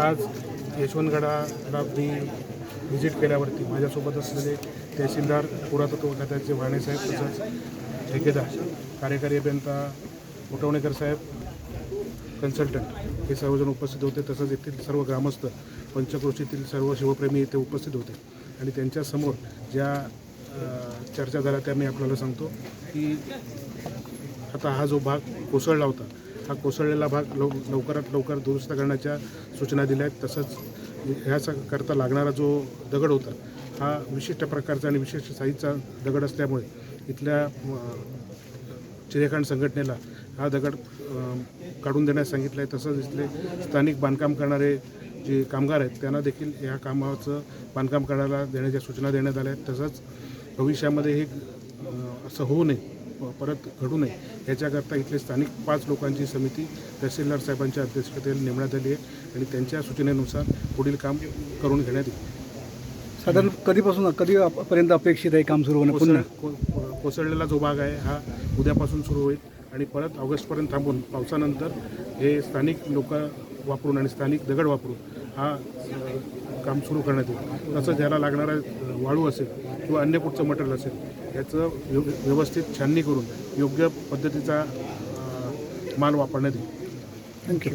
आज यशवंतगडाला मी व्हिजिट केल्यावरती माझ्यासोबत असलेले तहसीलदार पुरातत्व खात्याचे वाणेसाहेब तसंच ठेकेदार कार्यकारी अभियंता उठवणेकर साहेब कन्सल्टंट हे सर्वजण उपस्थित होते. तसंच येथील सर्व ग्रामस्थ पंचक्रोशीतील सर्व शिवप्रेमी इथे उपस्थित होते. आणि त्यांच्यासमोर ज्या चर्चा झाल्या त्या मी आपल्याला सांगतो की आता हा जो भाग कोसळला होता हा कोसळलेला भाग लव लवकरात लवकर दुरुस्त करण्याच्या सूचना दिल्या आहेत. तसंच ह्याकरता लागणारा जो दगड होता हा विशिष्ट प्रकारचा आणि विशिष्ट साईजचा दगड असल्यामुळे इथल्या अ, चिरेखाण संघटनेला हा दगड काढून देण्यास सांगितलं आहे तसंच इथले स्थानिक बांधकाम करणारे जे कामगार आहेत त्यांना देखील या कामाचं बांधकाम करायला देण्याच्या सूचना देण्यात आल्या आहेत. तसंच भविष्यामध्ये हे असं होऊ नये परत घडू नये. याच्याकरता इथले स्थानिक पाच लोकांची समिती तहसीलदार साहेबांच्या अध्यक्षतेखाली नेमण्यात आली आहे आणि त्यांच्या सूचनेनुसार पुढील काम करून घेण्यात येईल. साधारण कधीपासून कधीपर्यंत अपेक्षित आहे काम सुरू होणं पुन्हा? कोसळलेला जो भाग आहे हा उद्यापासून सुरू होईल आणि परत ऑगस्टपर्यंत थांबून पावसानंतर हे स्थानिक लोक वापरून आणि स्थानिक दगड वापरून हा काम सुरू करण्यात येईल. तसंच ज्याला लागणारा वाळू असेल किंवा अन्य कुठचं मटेरियल असेल याचं व्यव- व्यवस्थित छाननी करून योग्य पद्धतीचा माल वापरण्यात येईल. थँक्यू